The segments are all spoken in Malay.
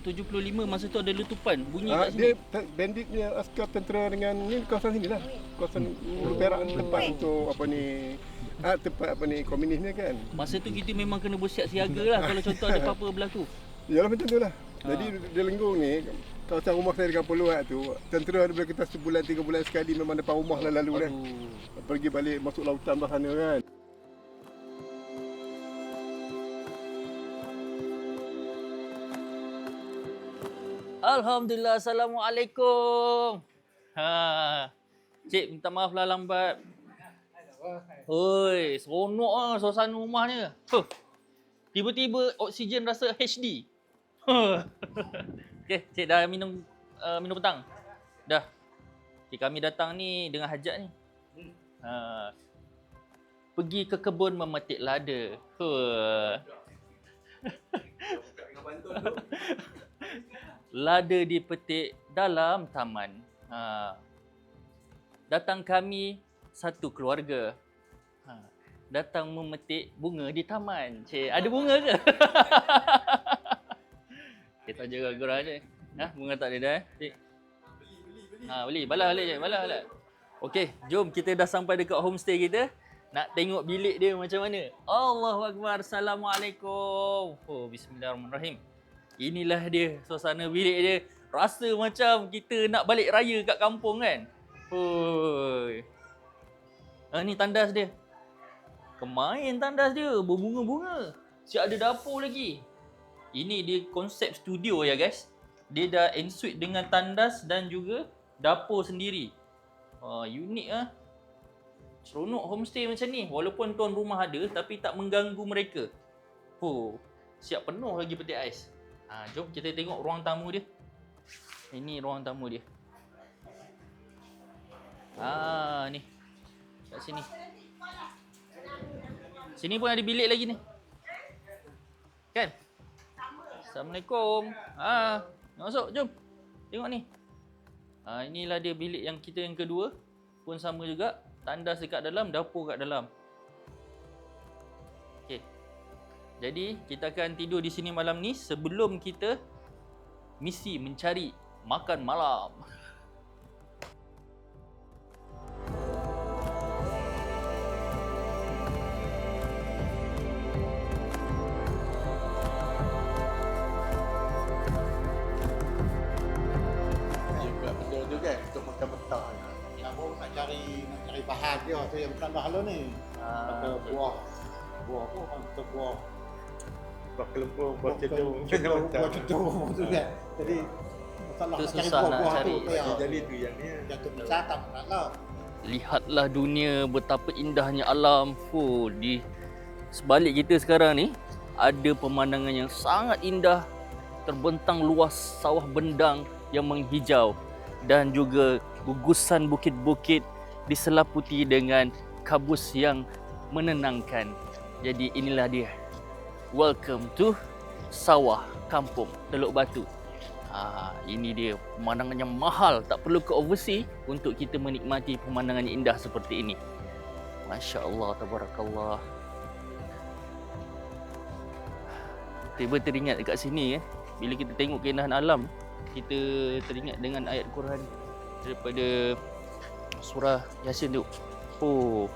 75 masa tu ada letupan bunyi Ah, kat sini. dia te- bandit punya askar tentera dengan ni kawasan sini lah. Kawasan Ulu Perak ni tempat untuk apa ni ah, tempat apa ni komunis ni kan. Masa tu kita memang kena bersiap siaga lah kalau contoh ada apa-apa berlaku. Yalah macam tu lah. Ah. Jadi dia lenggung ni kawasan rumah saya dekat Peluat tu tentera ada kita sebulan tiga bulan sekali memang depan rumah lah lalu kan. Aduh. Pergi balik masuk lautan belah sana kan. Alhamdulillah, Assalamualaikum. Ha. Cik, minta maaf lah lambat. Oi, seronok ah suasana rumah ni. Huh. Tiba-tiba oksigen rasa HD. Huh. Okey, cik dah minum uh, minum petang. Dah. Cik kami datang ni dengan hajat ni. Ha. Pergi ke kebun memetik lada. Huh. lada dipetik dalam taman. Ha. Datang kami satu keluarga. Ha. Datang memetik bunga di taman. Cik, ada bunga ke? Kita jaga korang je. Ha, bunga tak ada dah eh? Cik. Ha, beli. Balas balik je. Balas balik. Okey, jom kita dah sampai dekat homestay kita. Nak tengok bilik dia macam mana. Allahu Akbar. Assalamualaikum. Oh, bismillahirrahmanirrahim. Inilah dia suasana bilik dia. Rasa macam kita nak balik raya kat kampung kan. Hoi. Ah ni tandas dia. Kemain tandas dia berbunga-bunga. Siap ada dapur lagi. Ini dia konsep studio ya guys. Dia dah ensuite dengan tandas dan juga dapur sendiri. Ah unik ah. Seronok homestay macam ni. Walaupun tuan rumah ada tapi tak mengganggu mereka. Oh, siap penuh lagi peti ais. Ha, jom kita tengok ruang tamu dia. Ini ruang tamu dia. Ah, ni. Kat sini. Sini pun ada bilik lagi ni. Kan? Assalamualaikum. Ah, masuk jom. Tengok ni. Ah, inilah dia bilik yang kita yang kedua. Pun sama juga. Tandas dekat dalam, dapur kat dalam. Jadi kita akan tidur di sini malam ni sebelum kita misi mencari makan malam. tu kan cari bahan dia tu yang bukan bahan ni. Ah, Kata buah buah orang kata buah buah kelempung, buah cedung, buah cedung tu kan. Jadi masalah Tu nak cari susah nak buah-buah cari. tu yang Jadi tu yang ni. tak nak lah. Lihatlah dunia betapa indahnya alam. Fuh, di sebalik kita sekarang ni ada pemandangan yang sangat indah terbentang luas sawah bendang yang menghijau dan juga gugusan bukit-bukit diselaputi dengan kabus yang menenangkan. Jadi inilah dia. Welcome to sawah kampung Teluk Batu. Ha, ini dia pemandangan yang mahal. Tak perlu ke overseas untuk kita menikmati pemandangan yang indah seperti ini. Masya Allah, tabarakallah. Tiba teringat dekat sini eh. Bila kita tengok keindahan alam, kita teringat dengan ayat Quran daripada surah Yasin tu. Oh,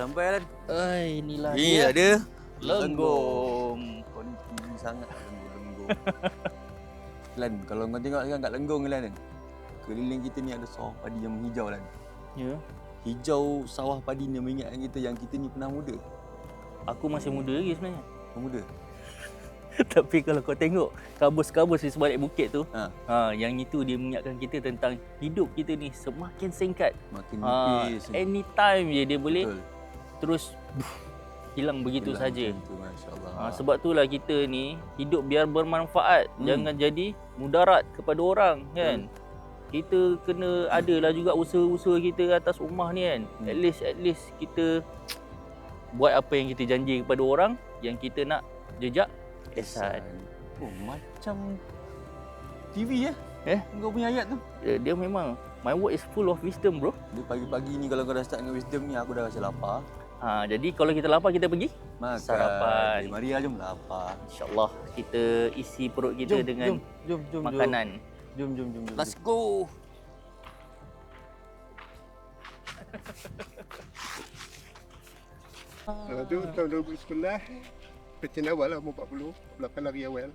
Sampai kan? Ay, inilah Iya dia. dia. Lenggong. Kau ni tinggi sangat lenggong-lenggong. Lan, kalau kau tengok kan kat lenggong Lan kan. Keliling kita ni ada sawah padi yang menghijau Lan. Ya. Hijau sawah padi ni mengingatkan kita yang kita ni pernah muda. Aku masih muda lagi sebenarnya. Kau muda. Tapi kalau kau tengok kabus-kabus di sebalik bukit tu, Ha, ha, yang itu dia mengingatkan kita tentang hidup kita ni semakin singkat. makin Ha, nipis. anytime je dia boleh Betul. Terus hilang begitu Hilang saja. Ha, sebab itulah kita ni hidup biar bermanfaat, Hmm. jangan jadi mudarat kepada orang kan. kita kena adalah juga usaha-usaha kita atas rumah ni kan. Hmm. At least at least kita buat apa yang kita janji kepada orang yang kita nak jejak ihsan. Oh, macam TV ya? Eh? Kau punya ayat tu. Dia, dia memang my word is full of wisdom bro. Dia pagi-pagi ni kalau kau dah start dengan wisdom ni aku dah rasa lapar. Ha, jadi kalau kita lapar kita pergi Makan. Sarapan. Mari jom lapar. InsyaAllah kita isi perut kita jom, dengan jom, jom, jom, makanan. Jom, jom, jom, jom. Let's go. Lepas tu tahun 2011 Pencen awal lah umur 40 8 hari awal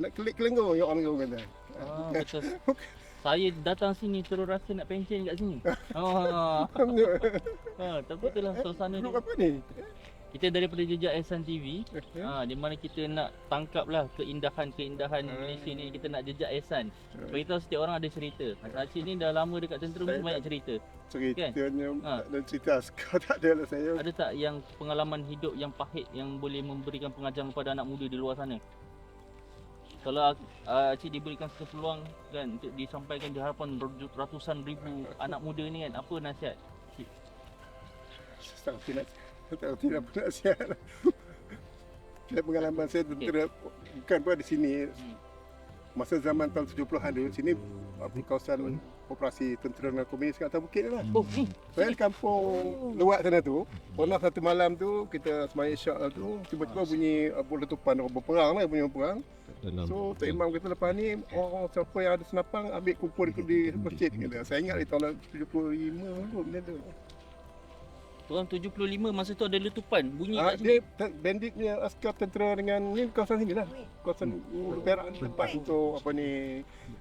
Nak kelik kelenggung yang orang kata Ah, betul. Saya datang sini terus rasa nak pencen kat sini. Ah, ah, tapi itulah suasana Duduk dia. apa ni? Kita daripada jejak Ehsan TV, ah, di mana kita nak tangkap lah keindahan-keindahan Malaysia ni, kita nak jejak Ehsan. Beritahu setiap orang ada cerita. Acik ni dah lama dekat tentera mesti banyak cerita. Ceritanya Ha. tak ada cerita askar tak ada lah saya Ada tak yang pengalaman hidup yang pahit yang boleh memberikan pengajaran kepada anak muda di luar sana? Kalau uh, Cik diberikan satu peluang kan untuk disampaikan di hadapan ratusan ribu anak muda ni kan, apa nasihat? Cik? Tak reti nak Tak reti nak nak sihat Saya pengalaman saya tentera Bukan pun di sini Hmm. Masa zaman tahun 70-an dulu Sini apa, kawasan operasi tentera dan komunis kat atas bukit ni lah. Oh, ni. Saya di kampung luar sana tu. Pernah satu malam tu Kita semayang syak lah tu Tiba-tiba bunyi apa, letupan orang berperang lah Bunyi berperang So Tok Imam kata lepas ni Orang siapa yang ada senapang Ambil kumpul di, di masjid kata. Saya ingat di tahun 75 dulu benda tu Tahun 75 masa tu ada letupan bunyi Ah, kat sini. dia bandit punya askar tentera dengan ni kawasan sini lah. Kawasan Ulu Perak ni tempat untuk apa ni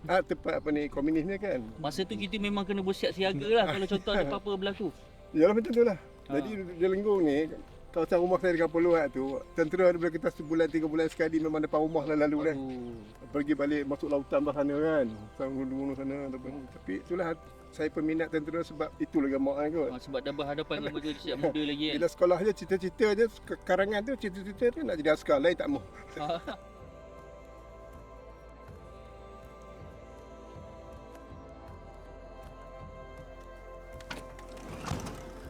ah, tempat apa ni komunis ni kan. Masa tu kita memang kena bersiap siaga lah kalau contoh ada apa-apa berlaku. Yalah macam tu lah. Ah. Jadi dia lenggung ni kawasan rumah saya di Kampung Luar tu tentera daripada kita sebulan tiga bulan sekali memang depan rumah lah lalu kan. Pergi balik masuk lautan belah sana kan. Sang gunung sana ataupun tapi itulah saya peminat tentera sebab itu lagi mak kan kot. Ha, sebab dah berhadapan dengan benda siap muda lagi kan. Bila sekolah je cita-cita je karangan tu cita-cita tu nak jadi askar lain tak mau.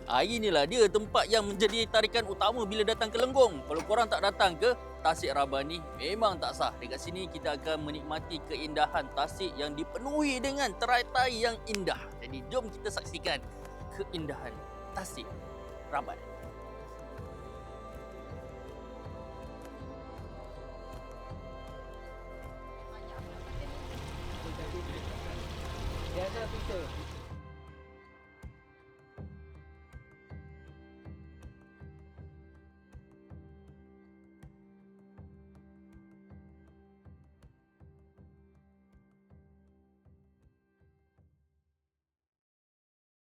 Ah, inilah dia tempat yang menjadi tarikan utama bila datang ke Lenggong. Kalau korang tak datang ke Tasik Rabani, memang tak sah. Dekat sini kita akan menikmati keindahan Tasik yang dipenuhi dengan terai-terai yang indah. Jadi jom kita saksikan keindahan Tasik Rabani.